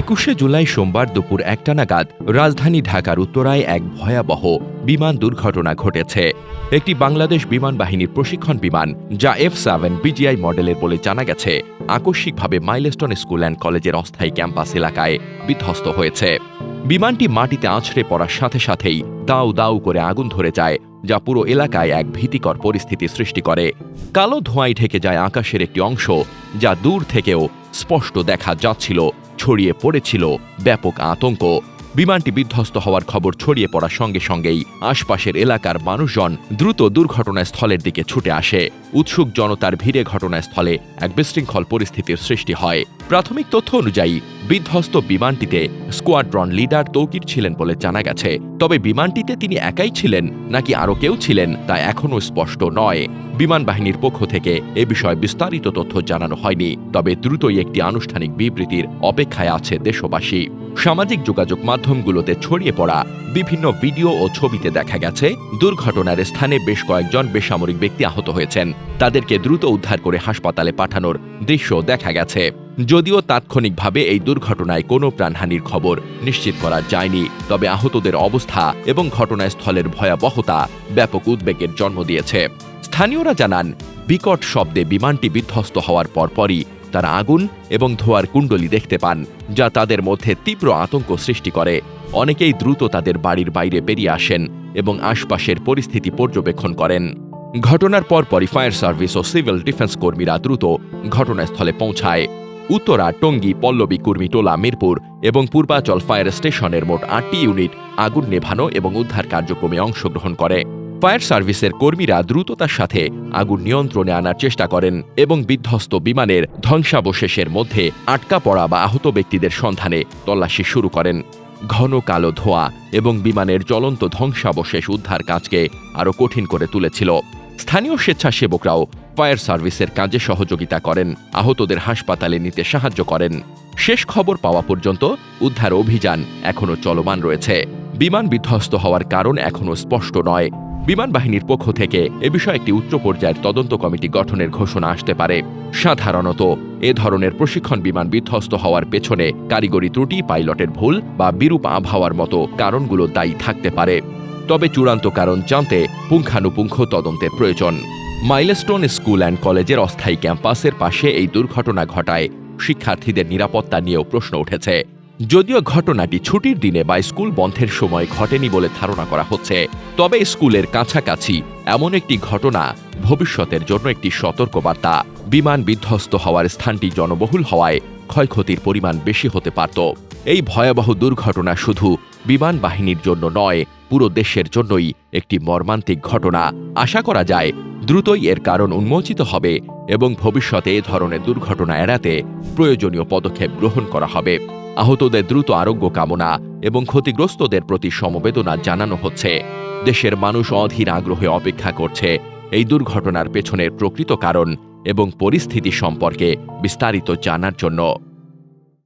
একুশে জুলাই সোমবার দুপুর একটা নাগাদ রাজধানী ঢাকার উত্তরায় এক ভয়াবহ বিমান দুর্ঘটনা ঘটেছে। একটি বাংলাদেশ বিমান বাহিনীর প্রশিক্ষণ বিমান, যা এফ সেভেন বিজিআই মডেলের বলে জানা গেছে, আকস্মিকভাবে মাইলস্টোন স্কুল অ্যান্ড কলেজের অস্থায়ী ক্যাম্পাস এলাকায় বিধ্বস্ত হয়েছে। বিমানটি মাটিতে আছড়ে পড়ার সাথে সাথেই দাউ দাউ করে আগুন ধরে যায়, যা পুরো এলাকায় এক ভীতিকর পরিস্থিতি সৃষ্টি করে। কালো ধোঁয়ায় ঢেকে যায় আকাশের একটি অংশ, যা দূর থেকেও স্পষ্ট দেখা যাচ্ছিল ছড়িয়ে পড়েছিল ব্যাপক আতঙ্ক। বিমানটি বিধ্বস্ত হওয়ার খবর ছড়িয়ে পড়ার সঙ্গে সঙ্গেই আশপাশের এলাকার মানুষজন দ্রুত দুর্ঘটনাস্থলের দিকে ছুটে আসে। উৎসুক জনতার ভিড়ে ঘটনাস্থলে এক বিশৃঙ্খল পরিস্থিতির সৃষ্টি হয়। প্রাথমিক তথ্য অনুযায়ী, বিধ্বস্ত বিমানটিতে স্কোয়াড্রন লিডার তৌকির ছিলেন বলে জানা গেছে। তবে বিমানটিতে তিনি একাই ছিলেন নাকি আরও কেউ ছিলেন তা এখনও স্পষ্ট নয়। বিমান বাহিনীর পক্ষ থেকে এ বিষয়ে বিস্তারিত তথ্য জানানো হয়নি, তবে দ্রুতই একটি আনুষ্ঠানিক বিবৃতির অপেক্ষায় আছে দেশবাসী। সামাজিক যোগাযোগ মাধ্যমগুলোতে ছড়িয়ে পড়া বিভিন্ন ভিডিও ও ছবিতে দেখা গেছে, দুর্ঘটনার স্থানে বেশ কয়েকজন বেসামরিক ব্যক্তি আহত হয়েছেন। তাদেরকে দ্রুত উদ্ধার করে হাসপাতালে পাঠানোর দৃশ্য দেখা গেছে। যদিও তাৎক্ষণিকভাবে এই দুর্ঘটনায় কোনো প্রাণহানির খবর নিশ্চিত করা যায়নি, তবে আহতদের অবস্থা এবং ঘটনাস্থলের ভয়াবহতা ব্যাপক উদ্বেগের জন্ম দিয়েছে। স্থানীয়রা জানান, বিকট শব্দে বিমানটি বিধ্বস্ত হওয়ার পরপরই তারা আগুন এবং ধোয়ার কুণ্ডলি দেখতে পান, যা তাদের মধ্যে তীব্র আতঙ্ক সৃষ্টি করে। অনেকেই দ্রুত তাদের বাড়ির বাইরে বেরিয়ে আসেন এবং আশপাশের পরিস্থিতি পর্যবেক্ষণ করেন। ঘটনার পর পরপরই ফায়ার সার্ভিস ও সিভিল ডিফেন্স কর্মীরা দ্রুত ঘটনাস্থলে পৌঁছায়। উত্তরা, টঙ্গী, পল্লবী কুর্মিটোলা মিরপুর এবং পূর্বাচল ফায়ার স্টেশনের মোট আটটি ইউনিট আগুন নেভানো এবং উদ্ধার কার্যক্রমে অংশগ্রহণ করে। ফায়ার সার্ভিসের কর্মীরা দ্রুততার সাথে আগুন নিয়ন্ত্রণে আনার চেষ্টা করেন এবং বিধ্বস্ত বিমানের ধ্বংসাবশেষের মধ্যে আটকা পড়া বা আহত ব্যক্তিদের সন্ধানে তল্লাশি শুরু করেন। ঘন কালো ধোঁয়া এবং বিমানের জ্বলন্ত ধ্বংসাবশেষ উদ্ধার কাজকে আরও কঠিন করে তুলেছিল। স্থানীয় স্বেচ্ছাসেবকরাও ফায়ার সার্ভিসের কাজে সহযোগিতা করেন, আহতদের হাসপাতালে নিতে সাহায্য করেন। শেষ খবর পাওয়া পর্যন্ত উদ্ধার অভিযান এখনও চলমান রয়েছে। বিমান বিধ্বস্ত হওয়ার কারণ এখনও স্পষ্ট নয়। বিমান বাহিনীর পক্ষ থেকে এ বিষয়ে একটি উচ্চ পর্যায়ের তদন্ত কমিটি গঠনের ঘোষণা আসতে পারে। সাধারণত, এ ধরনের প্রশিক্ষণ বিমান বিধ্বস্ত হওয়ার পেছনে কারিগরি ত্রুটি, পাইলটের ভুল বা বিরূপ আবহাওয়ার মতো কারণগুলো দায়ী থাকতে পারে। তবে চূড়ান্ত কারণ জানতে পুঙ্খানুপুঙ্খ তদন্তের প্রয়োজন। মাইলস্টোন স্কুল অ্যান্ড কলেজের অস্থায়ী ক্যাম্পাসের পাশে এই দুর্ঘটনা ঘটায় শিক্ষার্থীদের নিরাপত্তা নিয়েও প্রশ্ন উঠেছে। যদিও ঘটনাটি ছুটির দিনে বা স্কুল বন্ধের সময় ঘটেনি বলে ধারণা করা হচ্ছে, তবে স্কুলের কাছাকাছি এমন একটি ঘটনা ভবিষ্যতের জন্য একটি সতর্কবার্তা। বিমান বিধ্বস্ত হওয়ার স্থানটি জনবহুল হওয়ায় ক্ষয়ক্ষতির পরিমাণ বেশি হতে পারত। এই ভয়াবহ দুর্ঘটনা শুধু বিমান বাহিনীর জন্য নয়, পুরো দেশের জন্যই একটি মর্মান্তিক ঘটনা। আশা করা যায়, দ্রুতই এর কারণ উন্মোচিত হবে এবং ভবিষ্যতে এ ধরনের দুর্ঘটনা এড়াতে প্রয়োজনীয় পদক্ষেপ গ্রহণ করা হবে। আহতদের দ্রুত আরোগ্য কামনা এবং ক্ষতিগ্রস্তদের প্রতি সমবেদনা জানানো হচ্ছে। দেশের মানুষ অধীর আগ্রহে অপেক্ষা করছে এই দুর্ঘটনার পেছনের প্রকৃত কারণ এবং পরিস্থিতি সম্পর্কে বিস্তারিত জানার জন্য।